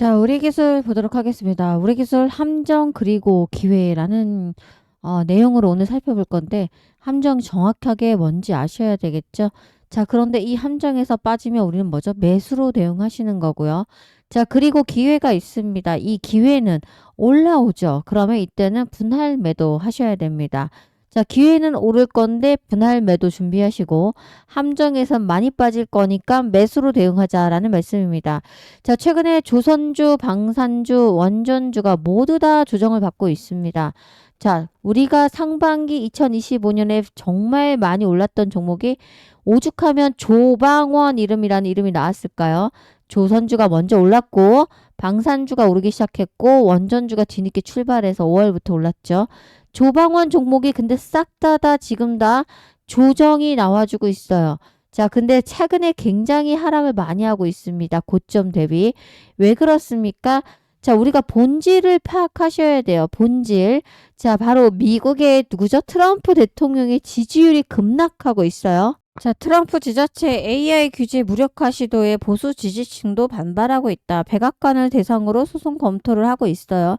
자, 우리 기술 보도록 하겠습니다. 우리 기술 함정 그리고 기회라는 어, 내용으로 오늘 살펴볼 건데 함정 정확하게 뭔지 아셔야 되겠죠? 자, 그런데 이 함정에서 빠지면 우리는 뭐죠? 매수로 대응하시는 거고요. 자, 그리고 기회가 있습니다. 이 기회는 올라오죠. 그러면 이때는 분할 매도 하셔야 됩니다. 자, 기회는 오를 건데 분할 매도 준비하시고 함정에선 많이 빠질 거니까 매수로 대응하자라는 말씀입니다. 자, 최근에 조선주, 방산주, 원전주가 모두 다 조정을 받고 있습니다. 자, 우리가 상반기 2025년에 정말 많이 올랐던 종목이 오죽하면 조방원 이름이라는 이름이 나왔을까요? 조선주가 먼저 올랐고 방산주가 오르기 시작했고 원전주가 뒤늦게 출발해서 5월부터 올랐죠. 조방원 종목이 근데 싹 다 다 지금 다 조정이 나와주고 있어요. 자, 근데 최근에 굉장히 하락을 많이 하고 있습니다. 고점 대비. 왜 그렇습니까? 자, 우리가 본질을 파악하셔야 돼요. 본질. 자, 바로 미국의 누구죠? 트럼프 대통령의 지지율이 급락하고 있어요. 자, 트럼프 지자체 AI 규제 무력화 시도에 보수 지지층도 반발하고 있다. 백악관을 대상으로 소송 검토를 하고 있어요.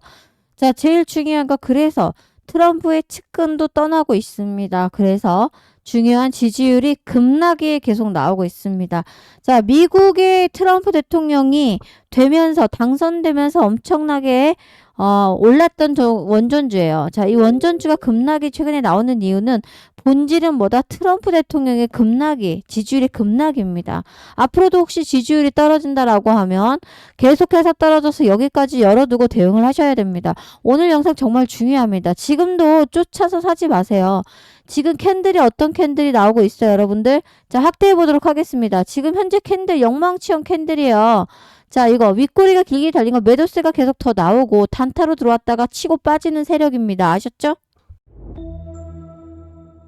자, 제일 중요한 거 그래서 트럼프의 측근도 떠나고 있습니다. 그래서 중요한 지지율이 급락이 계속 나오고 있습니다. 자, 미국의 트럼프 대통령이 되면서 당선되면서 엄청나게 어, 올랐던 저 원전주예요. 자, 이 원전주가 급락이 최근에 나오는 이유는 본질은 뭐다? 트럼프 대통령의 급락이, 지지율이 급락입니다. 앞으로도 혹시 지지율이 떨어진다라고 하면 계속해서 떨어져서 여기까지 열어두고 대응을 하셔야 됩니다. 오늘 영상 정말 중요합니다. 지금도 쫓아서 사지 마세요. 지금 캔들이 어떤 캔들이 나오고 있어요, 여러분들? 자, 확대해 보도록 하겠습니다. 지금 현재 캔들 영망치형 캔들이에요. 자, 이거 윗꼬리가 길게 달린 거 매도세가 계속 더 나오고 단타로 들어왔다가 치고 빠지는 세력입니다. 아셨죠?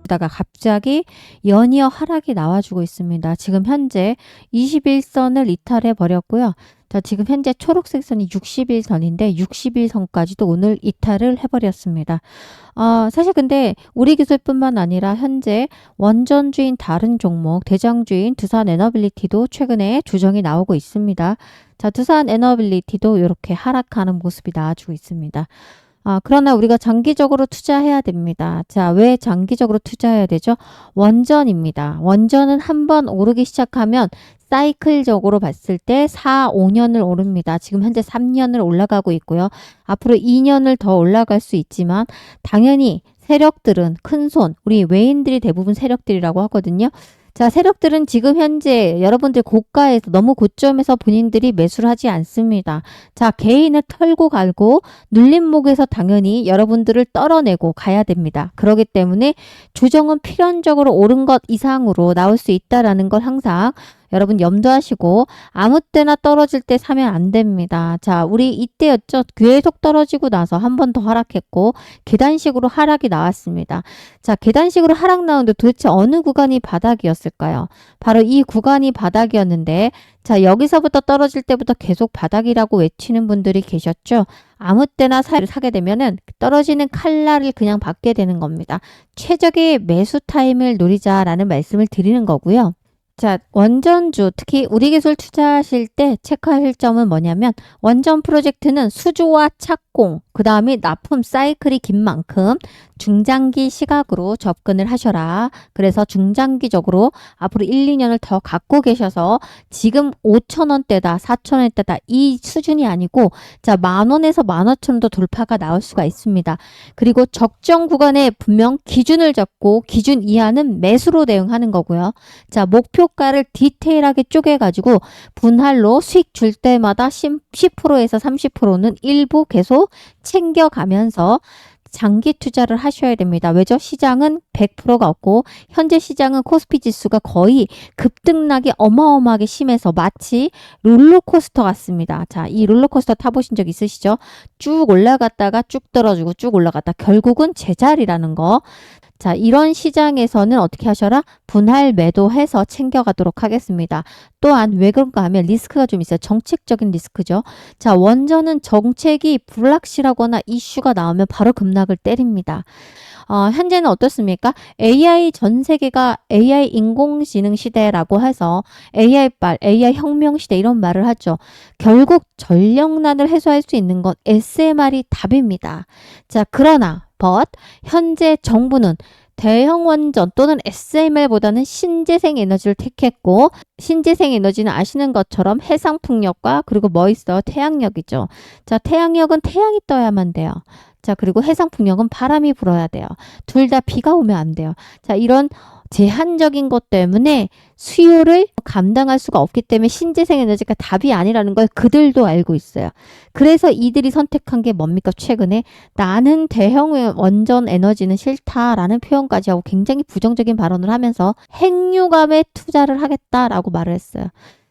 다가 갑자기 연이어 하락이 나와주고 있습니다. 지금 현재 21선을 이탈해 버렸고요. 자, 지금 현재 초록색 선이 60일 선인데 60일 선까지도 오늘 이탈을 해버렸습니다. 어, 사실 근데 우리 기술뿐만 아니라 현재 원전주인 다른 종목, 대장주인 두산 에너빌리티도 최근에 조정이 나오고 있습니다. 자, 두산 에너빌리티도 이렇게 하락하는 모습이 나와주고 있습니다. 아, 그러나 우리가 장기적으로 투자해야 됩니다. 자, 왜 장기적으로 투자해야 되죠? 원전입니다. 원전은 한번 오르기 시작하면 사이클적으로 봤을 때 4, 5년을 오릅니다. 지금 현재 3년을 올라가고 있고요. 앞으로 2년을 더 올라갈 수 있지만 당연히 세력들은 큰 손, 우리 외인들이 대부분 세력들이라고 하거든요. 자, 세력들은 지금 현재 여러분들 고가에서 너무 고점에서 본인들이 매수를 하지 않습니다. 자, 개인을 털고 갈고 눌림목에서 당연히 여러분들을 떨어내고 가야 됩니다. 그렇기 때문에 조정은 필연적으로 옳은 것 이상으로 나올 수 있다라는 걸 항상 여러분 염두하시고 아무 때나 떨어질 때 사면 안 됩니다. 자, 우리 이때였죠. 계속 떨어지고 나서 한 번 더 하락했고 계단식으로 하락이 나왔습니다. 자, 계단식으로 하락 나오는데 도대체 어느 구간이 바닥이었을까요? 바로 이 구간이 바닥이었는데 자, 여기서부터 떨어질 때부터 계속 바닥이라고 외치는 분들이 계셨죠? 아무 때나 사를 사게 되면은 떨어지는 칼날을 그냥 받게 되는 겁니다. 최적의 매수 타임을 노리자라는 말씀을 드리는 거고요. 자, 원전주, 특히 우리 기술 투자하실 때 체크하실 점은 뭐냐면, 원전 프로젝트는 수주와 착 공, 그 다음에 납품 사이클이 긴 만큼 중장기 시각으로 접근을 하셔라. 그래서 중장기적으로 앞으로 1, 2년을 더 갖고 계셔서 지금 5천원대다, 4천원대다 이 수준이 아니고 자, 만 원에서 만 오천 원도 돌파가 나올 수가 있습니다. 그리고 적정 구간에 분명 기준을 잡고 기준 이하는 매수로 대응하는 거고요. 자, 목표가를 디테일하게 쪼개가지고 분할로 수익 줄 때마다 10%에서 30%는 일부 계속 챙겨가면서 장기 투자를 하셔야 됩니다. 왜죠? 시장은 100%가 없고 현재 시장은 코스피 지수가 거의 급등락이 어마어마하게 심해서 마치 롤러코스터 같습니다. 자, 이 롤러코스터 타보신 적 있으시죠? 쭉 올라갔다가 쭉 떨어지고 쭉 올라갔다 결국은 제자리라는 거. 자, 이런 시장에서는 어떻게 하셔라? 분할 매도해서 챙겨가도록 하겠습니다. 또한 왜 그런가 하면 리스크가 좀 있어요. 정책적인 리스크죠. 자, 원전은 정책이 불확실하거나 이슈가 나오면 바로 급락을 때립니다. 어, 현재는 어떻습니까? AI 전 세계가 AI 인공지능 시대라고 해서 AI발, AI 혁명 시대 이런 말을 하죠. 결국 전력난을 해소할 수 있는 건 SMR이 답입니다. 자, 그러나 but 현재 정부는 대형 원전 또는 SMR보다는 신재생 에너지를 택했고 신재생 에너지는 아시는 것처럼 해상 풍력과 그리고 뭐 있어 태양력이죠. 자 태양력은 태양이 떠야만 돼요. 자 그리고 해상 풍력은 바람이 불어야 돼요. 둘 다 비가 오면 안 돼요. 자 이런 제한적인 것 때문에 수요를 감당할 수가 없기 때문에 신재생 에너지가 답이 아니라는 걸 그들도 알고 있어요. 그래서 이들이 선택한 게 뭡니까? 최근에 나는 대형 원전 에너지는 싫다라는 표현까지 하고 굉장히 부정적인 발언을 하면서 핵융합에 투자를 하겠다라고 말을 했어요.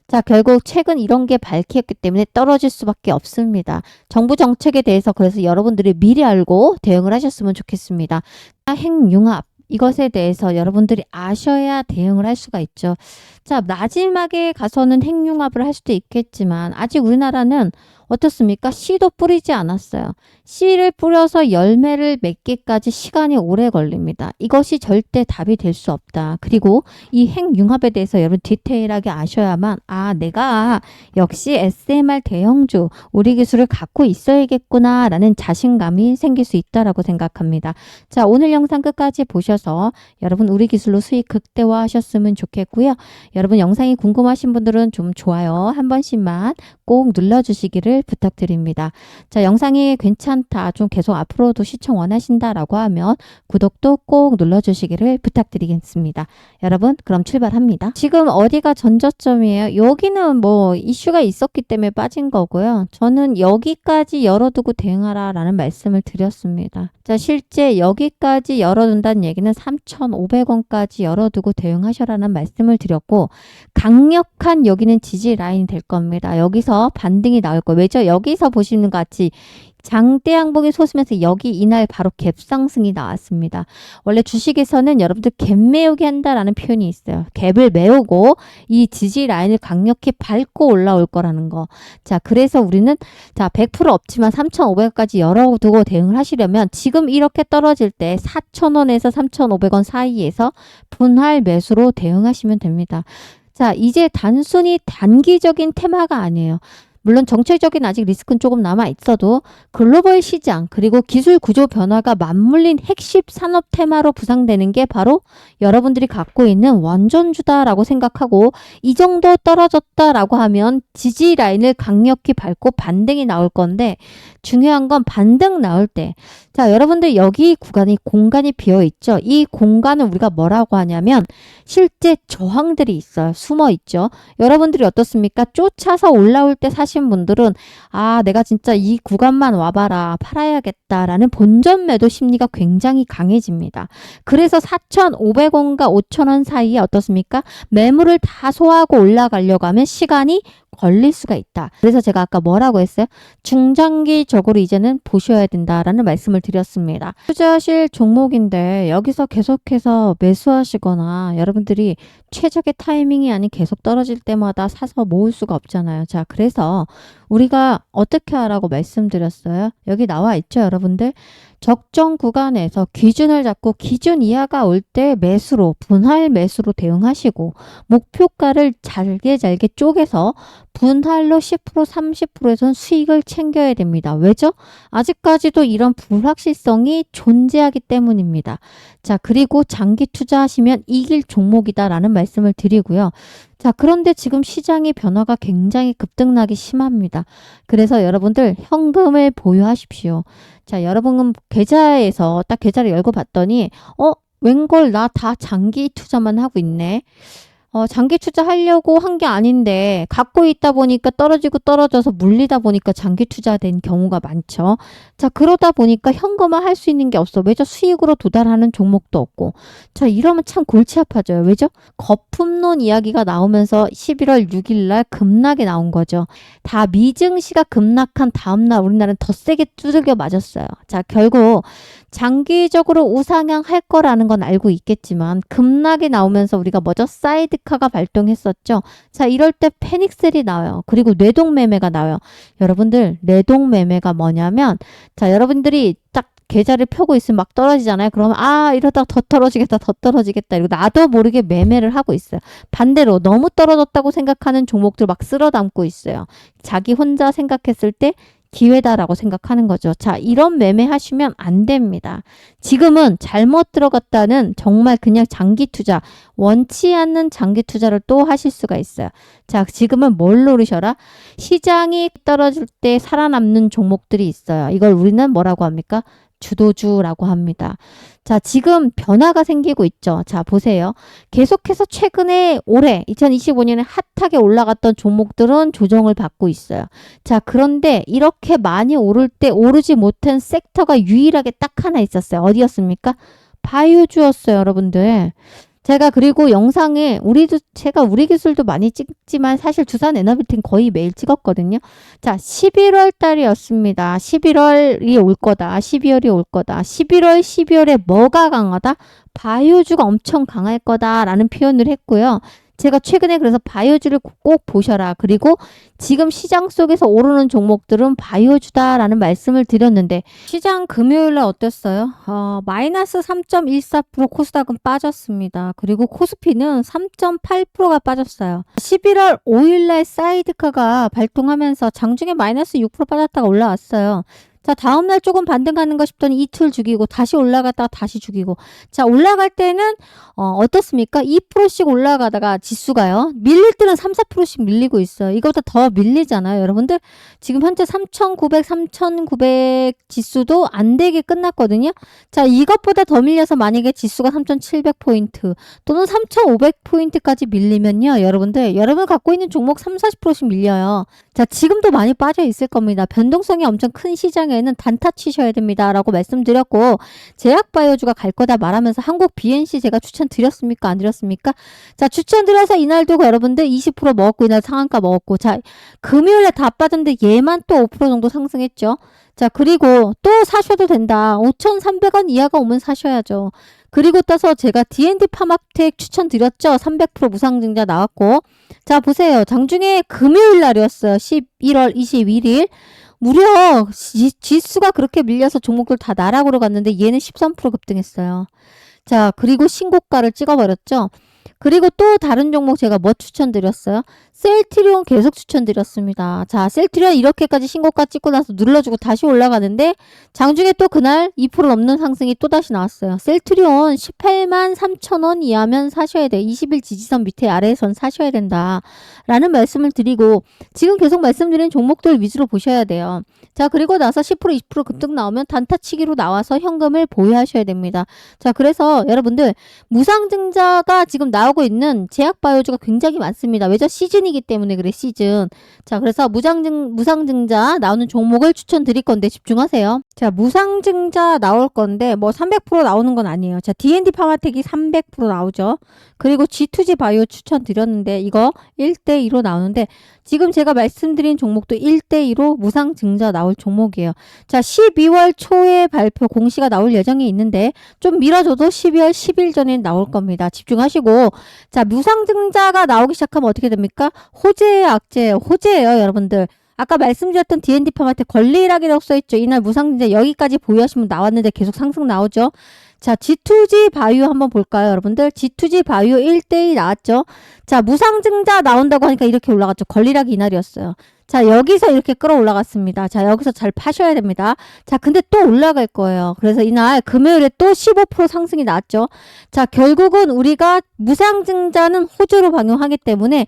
자, 결국 최근 이런 게 밝혔기 때문에 떨어질 수밖에 없습니다. 정부 정책에 대해서 그래서 여러분들이 미리 알고 대응을 하셨으면 좋겠습니다. 핵융합. 이것에 대해서 여러분들이 아셔야 대응을 할 수가 있죠. 자, 마지막에 가서는 핵융합을 할 수도 있겠지만 아직 우리나라는 어떻습니까? 씨도 뿌리지 않았어요. 씨를 뿌려서 열매를 맺기까지 시간이 오래 걸립니다. 이것이 절대 답이 될 수 없다. 그리고 이 핵융합에 대해서 여러분 디테일하게 아셔야만 아 내가 역시 SMR 대형주 우리 기술을 갖고 있어야겠구나 라는 자신감이 생길 수 있다라고 생각합니다. 자 오늘 영상 끝까지 보셔서 여러분 우리 기술로 수익 극대화 하셨으면 좋겠고요. 여러분 영상이 궁금하신 분들은 좀 좋아요 한 번씩만 꼭 눌러주시기를 부탁드립니다. 자, 영상이 괜찮다, 좀 계속 앞으로도 시청 원하신다라고 하면 구독도 꼭 눌러주시기를 부탁드리겠습니다. 여러분, 그럼 출발합니다. 지금 어디가 전저점이에요? 여기는 뭐 이슈가 있었기 때문에 빠진 거고요. 저는 여기까지 열어두고 대응하라 라는 말씀을 드렸습니다. 자, 실제 여기까지 열어둔다는 얘기는 3,500원까지 열어두고 대응하셔라는 말씀을 드렸고, 강력한 여기는 지지 라인이 될 겁니다. 여기서 반등이 나올 거예요. 왜죠? 여기서 보시는 것 같이 장대 양봉이 솟으면서 여기 이날 바로 갭 상승이 나왔습니다. 원래 주식에서는 여러분들 갭 메우기 한다라는 표현이 있어요. 갭을 메우고 이 지지 라인을 강력히 밟고 올라올 거라는 거. 자, 그래서 우리는 자, 100% 없지만 3,500원까지 열어두고 대응을 하시려면 지금 이렇게 떨어질 때 4,000원에서 3,500원 사이에서 분할 매수로 대응하시면 됩니다. 자, 이제 단순히 단기적인 테마가 아니에요. 물론 정책적인 아직 리스크는 조금 남아 있어도 글로벌 시장 그리고 기술 구조 변화가 맞물린 핵심 산업 테마로 부상되는 게 바로 여러분들이 갖고 있는 원전주다라고 생각하고 이 정도 떨어졌다라고 하면 지지 라인을 강력히 밟고 반등이 나올 건데 중요한 건 반등 나올 때 자, 여러분들 여기 구간이 공간이 비어 있죠. 이 공간을 우리가 뭐라고 하냐면 실제 저항들이 있어요. 숨어 있죠. 여러분들이 어떻습니까? 쫓아서 올라올 때 사신 분들은 아, 내가 진짜 이 구간만 와봐라. 팔아야겠다라는 본전 매도 심리가 굉장히 강해집니다. 그래서 4,500원과 5,000원 사이에 어떻습니까? 매물을 다 소화하고 올라가려고 하면 시간이 걸릴 수가 있다. 그래서 제가 아까 뭐라고 했어요? 중장기적으로 이제는 보셔야 된다라는 말씀을 드렸습니다. 투자하실 종목인데 여기서 계속해서 매수하시거나 여러분들이 최적의 타이밍이 아닌 계속 떨어질 때마다 사서 모을 수가 없잖아요. 자, 그래서 우리가 어떻게 하라고 말씀드렸어요? 여기 나와 있죠, 여러분들? 적정 구간에서 기준을 잡고 기준 이하가 올 때 매수로 분할 매수로 대응하시고 목표가를 잘게 잘게 쪼개서 분할로 10% 30%에선 수익을 챙겨야 됩니다. 왜죠? 아직까지도 이런 불확실성이 존재하기 때문입니다. 자, 그리고 장기 투자하시면 이길 종목이다라는 말씀을 드리고요. 자, 그런데 지금 시장의 변화가 굉장히 급등나기 심합니다. 그래서 여러분들 현금을 보유하십시오. 자, 여러분은 계좌에서 딱 계좌를 열고 봤더니, 어, 웬걸 나 다 장기 투자만 하고 있네. 어, 장기 투자하려고 한 게 아닌데 갖고 있다 보니까 떨어지고 떨어져서 물리다 보니까 장기 투자된 경우가 많죠. 자, 그러다 보니까 현금화 할 수 있는 게 없어. 왜죠? 수익으로 도달하는 종목도 없고. 자, 이러면 참 골치 아파져요. 왜죠? 거품론 이야기가 나오면서 11월 6일 날 급락이 나온 거죠. 다 미증시가 급락한 다음 날 우리나라는 더 세게 두들겨 맞았어요. 자, 결국 장기적으로 우상향 할 거라는 건 알고 있겠지만 급락이 나오면서 우리가 먼저 사이드 카가 발동했었죠. 자, 이럴 때 패닉셀이 나와요. 그리고 뇌동 매매가 나와요. 여러분들, 뇌동 매매가 뭐냐면 자, 여러분들이 딱 계좌를 펴고 있으면 막 떨어지잖아요. 그러면 아 이러다가 더 떨어지겠다, 더 떨어지겠다. 이러고 나도 모르게 매매를 하고 있어요. 반대로 너무 떨어졌다고 생각하는 종목들 막 쓸어 담고 있어요. 자기 혼자 생각했을 때 기회다라고 생각하는 거죠. 자, 이런 매매 하시면 안 됩니다. 지금은 잘못 들어갔다는 정말 그냥 장기 투자, 원치 않는 장기 투자를 또 하실 수가 있어요. 자, 지금은 뭘 노리셔라? 시장이 떨어질 때 살아남는 종목들이 있어요. 이걸 우리는 뭐라고 합니까? 주도주라고 합니다. 자, 지금 변화가 생기고 있죠. 자, 보세요. 계속해서 최근에 올해 2025년에 핫하게 올라갔던 종목들은 조정을 받고 있어요. 자, 그런데 이렇게 많이 오를 때 오르지 못한 섹터가 유일하게 딱 하나 있었어요. 어디였습니까? 바이오주였어요, 여러분들. 제가 그리고 영상에 우리도 제가 우리 기술도 많이 찍지만 사실 주산 에너비팅 거의 매일 찍었거든요. 자, 11월 달이었습니다. 11월이 올 거다. 12월이 올 거다. 11월, 12월에 뭐가 강하다? 바이오주가 엄청 강할 거다라는 표현을 했고요. 제가 최근에 그래서 바이오주를 꼭 보셔라. 그리고 지금 시장 속에서 오르는 종목들은 바이오주다라는 말씀을 드렸는데 시장 금요일 날 어땠어요? 어, 마이너스 3.14% 코스닥은 빠졌습니다. 그리고 코스피는 3.8%가 빠졌어요. 11월 5일 날 사이드카가 발동하면서 장중에 마이너스 6% 빠졌다가 올라왔어요. 자, 다음날 조금 반등하는 거 싶더니 이틀 죽이고 다시 올라갔다가 다시 죽이고. 자, 올라갈 때는 어, 어떻습니까? 2%씩 올라가다가 지수가요. 밀릴 때는 3, 4%씩 밀리고 있어요. 이거보다 더 밀리잖아요. 여러분들 지금 현재 3,900, 3,900 지수도 안 되게 끝났거든요. 자, 이것보다 더 밀려서 만약에 지수가 3,700포인트 또는 3,500포인트까지 밀리면요. 여러분들 여러분 갖고 있는 종목 3, 40%씩 밀려요. 자, 지금도 많이 빠져 있을 겁니다. 변동성이 엄청 큰 시장 에는 단타 치셔야 됩니다. 라고 말씀드렸고, 제약바이오주가 갈 거다 말하면서 한국 BNC 제가 추천드렸습니까? 안 드렸습니까? 자, 추천드려서 이날도 여러분들 20% 먹었고, 이날 상한가 먹었고, 자, 금요일에 다 빠졌는데 얘만 또 5% 정도 상승했죠. 자, 그리고 또 사셔도 된다. 5,300원 이하가 오면 사셔야죠. 그리고 떠서 제가 D&D 파마텍 추천드렸죠. 300% 무상증자 나왔고. 자, 보세요. 장중에 금요일 날이었어요. 11월 21일. 무려 지, 지수가 그렇게 밀려서 종목들 다 나락으로 갔는데 얘는 13% 급등했어요. 자, 그리고 신고가를 찍어버렸죠. 그리고 또 다른 종목 제가 뭐 추천드렸어요? 셀트리온 계속 추천드렸습니다. 자, 셀트리온 이렇게까지 신고가 찍고 나서 눌러주고 다시 올라가는데 장중에 또 그날 2% 넘는 상승이 또 다시 나왔어요. 셀트리온 18만 3천 원 이하면 사셔야 돼. 20일 지지선 밑에 아래에선 사셔야 된다. 라는 말씀을 드리고 지금 계속 말씀드린 종목들 위주로 보셔야 돼요. 자, 그리고 나서 10% 20% 급등 나오면 단타치기로 나와서 현금을 보유하셔야 됩니다. 자, 그래서 여러분들 무상증자가 지금 나오고 있는 제약바이오주가 굉장히 많습니다. 왜죠? 시즌이 기 때문에 그래, 시즌. 자, 그래서 무상증, 무상증자 나오는 종목을 추천드릴 건데 집중하세요. 자, 무상증자 나올 건데 뭐 300% 나오는 건 아니에요. 자, D&D 파마텍이 300% 나오죠. 그리고 G2G 바이오 추천드렸는데 이거 1대 2로 나오는데 지금 제가 말씀드린 종목도 1대2로 무상증자 나올 종목이에요. 자, 12월 초에 발표 공시가 나올 예정이 있는데 좀 미뤄줘도 12월 10일 전에 나올 겁니다. 집중하시고 자, 무상증자가 나오기 시작하면 어떻게 됩니까? 호재의 악재예요. 호재예요, 여러분들. 아까 말씀드렸던 D&D 파마텍 권리락이라고 써있죠. 이날 무상증자 여기까지 보유하시면 나왔는데 계속 상승 나오죠. 자, G2G 바이오 한번 볼까요, 여러분들? G2G 바이오 1대2 나왔죠? 자, 무상증자 나온다고 하니까 이렇게 올라갔죠. 권리락이 이날이었어요. 자, 여기서 이렇게 끌어 올라갔습니다. 자, 여기서 잘 파셔야 됩니다. 자, 근데 또 올라갈 거예요. 그래서 이날 금요일에 또 15% 상승이 나왔죠. 자, 결국은 우리가 무상증자는 호주로 방영하기 때문에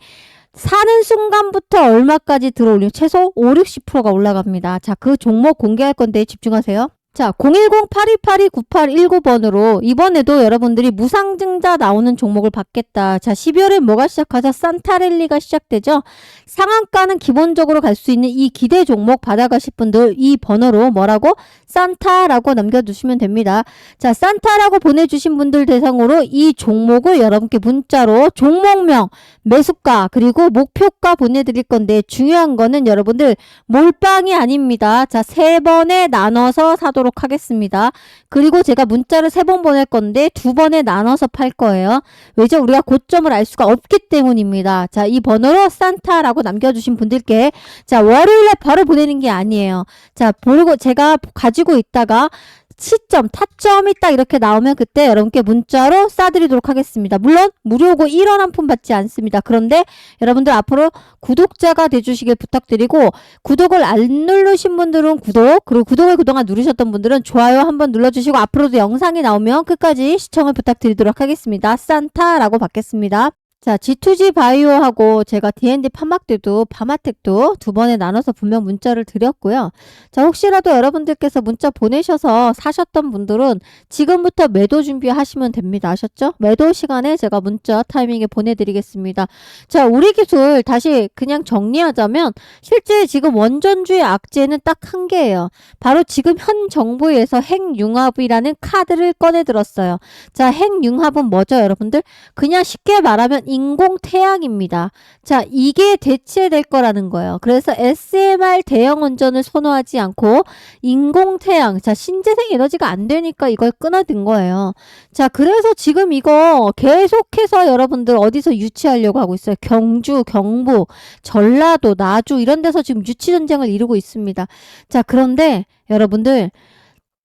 사는 순간부터 얼마까지 들어올리면 최소 5, 60%가 올라갑니다. 자, 그 종목 공개할 건데 집중하세요. 자, 010-8282-9819번으로 이번에도 여러분들이 무상증자 나오는 종목을 받겠다. 자, 12월에 뭐가 시작하죠? 산타랠리가 시작되죠? 상한가는 기본적으로 갈 수 있는 이 기대 종목 받아가실 분들 이 번호로 뭐라고? 산타라고 남겨주시면 됩니다. 자, 산타라고 보내주신 분들 대상으로 이 종목을 여러분께 문자로 종목명, 매수가, 그리고 목표가 보내드릴 건데 중요한 거는 여러분들 몰빵이 아닙니다. 자, 세 번에 나눠서 사도록 하겠습니다. 그리고 제가 문자를 세 번 보낼 건데 두 번에 나눠서 팔 거예요. 왜죠? 우리가 고점을 알 수가 없기 때문입니다. 자, 이 번호로 산타라고 남겨주신 분들께 자, 월요일에 바로 보내는 게 아니에요. 자, 보고 제가 가지고 있다가 시점, 타점이 딱 이렇게 나오면 그때 여러분께 문자로 쏴드리도록 하겠습니다. 물론 무료고 1원 한 푼 받지 않습니다. 그런데 여러분들 앞으로 구독자가 돼주시길 부탁드리고 구독을 안 누르신 분들은 구독 그리고 구독을 그동안 누르셨던 분들은 좋아요 한번 눌러주시고 앞으로도 영상이 나오면 끝까지 시청을 부탁드리도록 하겠습니다. 산타라고 받겠습니다. 자, G2G 바이오하고 제가 D&D 판막대도 파마텍도 두 번에 나눠서 분명 문자를 드렸고요. 자, 혹시라도 여러분들께서 문자 보내셔서 사셨던 분들은 지금부터 매도 준비하시면 됩니다. 아셨죠? 매도 시간에 제가 문자 타이밍에 보내드리겠습니다. 자, 우리 기술 다시 그냥 정리하자면 실제 지금 원전주의 악재는 딱 한 개예요. 바로 지금 현 정부에서 핵융합이라는 카드를 꺼내 들었어요. 자, 핵융합은 뭐죠, 여러분들? 그냥 쉽게 말하면 인공 태양입니다. 자, 이게 대체될 거라는 거예요. 그래서 SMR 대형 원전을 선호하지 않고 인공 태양, 자, 신재생 에너지가 안 되니까 이걸 끊어든 거예요. 자, 그래서 지금 이거 계속해서 여러분들 어디서 유치하려고 하고 있어요. 경주, 경북, 전라도, 나주 이런 데서 지금 유치 전쟁을 이루고 있습니다. 자, 그런데 여러분들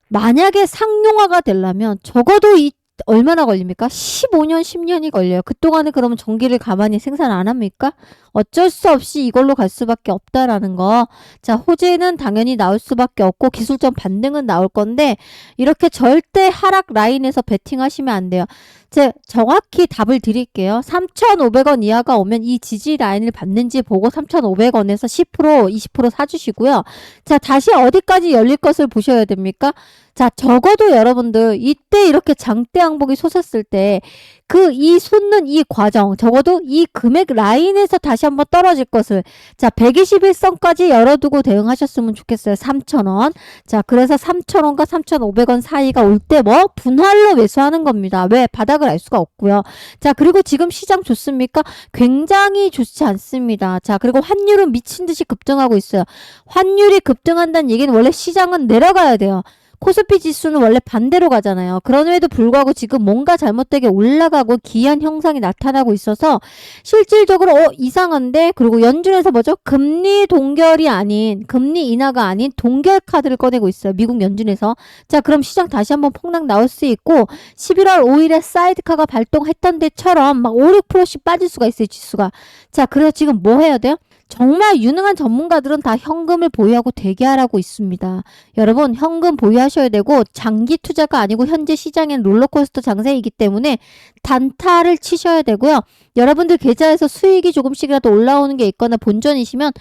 만약에 상용화가 되려면 적어도 이 얼마나 걸립니까? 15년, 10년이 걸려요. 그동안에 그러면 전기를 가만히 생산 안 합니까? 어쩔 수 없이 이걸로 갈 수밖에 없다라는 거. 자, 호재는 당연히 나올 수밖에 없고 기술적 반등은 나올 건데 이렇게 절대 하락 라인에서 베팅하시면 안 돼요. 제 정확히 답을 드릴게요. 3,500원 이하가 오면 이 지지 라인을 받는지 보고 3,500원에서 10% 20% 사주시고요. 자, 다시 어디까지 열릴 것을 보셔야 됩니까? 자, 적어도 여러분들 이때 이렇게 장대 항복이 솟았을 때 그 이 솟는 이 과정 적어도 이 금액 라인에서 다시 한번 떨어질 것을 자, 121선까지 열어두고 대응하셨으면 좋겠어요. 3,000원. 자, 그래서 3,000원과 3,500원 사이가 올 때 뭐 분할로 매수하는 겁니다. 왜? 바닥 을 알 수가 없고요. 자, 그리고 지금 시장 좋습니까? 굉장히 좋지 않습니다. 자, 그리고 환율은 미친 듯이 급등하고 있어요. 환율이 급등한다는 얘기는 원래 시장은 내려가야 돼요. 코스피 지수는 원래 반대로 가잖아요. 그럼에도 불구하고 지금 뭔가 잘못되게 올라가고 기한 형상이 나타나고 있어서 실질적으로 어 이상한데 그리고 연준에서 뭐죠? 금리 동결이 아닌 금리 인하가 아닌 동결 카드를 꺼내고 있어요. 미국 연준에서. 자, 그럼 시장 다시 한번 폭락 나올 수 있고 11월 5일에 사이드카가 발동했던 데처럼 막 5, 6%씩 빠질 수가 있어요. 지수가. 자, 그래서 지금 뭐 해야 돼요? 정말 유능한 전문가들은 다 현금을 보유하고 대기하라고 있습니다. 여러분, 현금 보유하셔야 되고 장기 투자가 아니고 현재 시장엔 롤러코스터 장세이기 때문에 단타를 치셔야 되고요. 여러분들 계좌에서 수익이 조금씩이라도 올라오는 게 있거나 본전이시면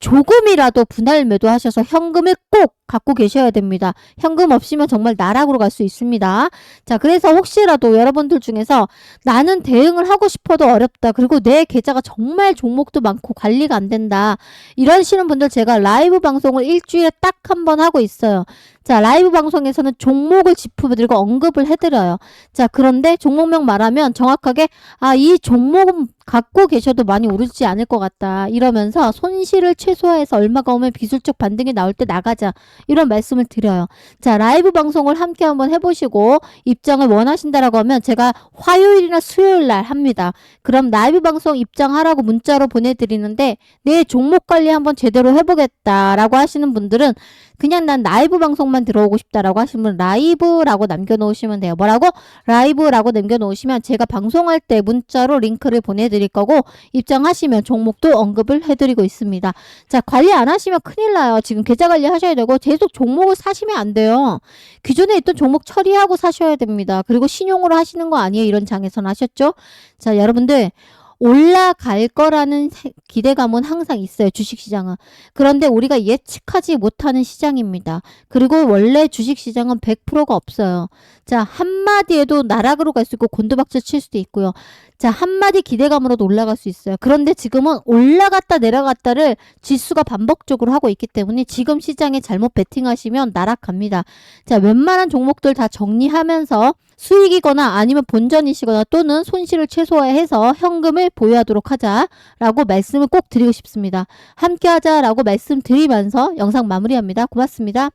조금이라도 분할 매도하셔서 현금을 꼭 갖고 계셔야 됩니다. 현금 없이면 정말 나락으로 갈 수 있습니다. 자, 그래서 혹시라도 여러분들 중에서 나는 대응을 하고 싶어도 어렵다. 그리고 내 계좌가 정말 종목도 많고 관리가 안 된다. 이러시는 분들 제가 라이브 방송을 일주일에 딱 한 번 하고 있어요. 자, 라이브 방송에서는 종목을 짚어드리고 언급을 해드려요. 자, 그런데 종목명 말하면 정확하게, 아, 이 종목은 갖고 계셔도 많이 오르지 않을 것 같다. 이러면서 손실을 최소화해서 얼마가 오면 비술적 반등이 나올 때 나가자. 이런 말씀을 드려요. 자, 라이브 방송을 함께 한번 해보시고 입장을 원하신다라고 하면 제가 화요일이나 수요일 날 합니다. 그럼 라이브 방송 입장하라고 문자로 보내드리는데 내 종목 관리 한번 제대로 해보겠다라고 하시는 분들은 그냥 난 라이브 방송만 들어오고 싶다라고 하시면 라이브라고 남겨놓으시면 돼요. 뭐라고? 라이브라고 남겨놓으시면 제가 방송할 때 문자로 링크를 보내드릴 거고 입장하시면 종목도 언급을 해드리고 있습니다. 자 관리 안 하시면 큰일 나요. 지금 계좌 관리 하셔야 되고 계속 종목을 사시면 안 돼요. 기존에 있던 종목 처리하고 사셔야 됩니다. 그리고 신용으로 하시는 거 아니에요. 이런 장에서는 하셨죠? 자 여러분들 올라갈 거라는 세- 기대감은 항상 있어요. 주식시장은. 그런데 우리가 예측하지 못하는 시장입니다. 그리고 원래 주식시장은 100%가 없어요. 자, 한마디에도 나락으로 갈 수 있고 곤두박질 칠 수도 있고요. 자, 한마디 기대감으로도 올라갈 수 있어요. 그런데 지금은 올라갔다 내려갔다를 지수가 반복적으로 하고 있기 때문에 지금 시장에 잘못 베팅하시면 나락갑니다. 자, 웬만한 종목들 다 정리하면서 수익이거나 아니면 본전이시거나 또는 손실을 최소화해서 현금을 보유하도록 하자라고 말씀을 꼭 드리고 싶습니다. 함께 하자라고 말씀드리면서 영상 마무리합니다. 고맙습니다.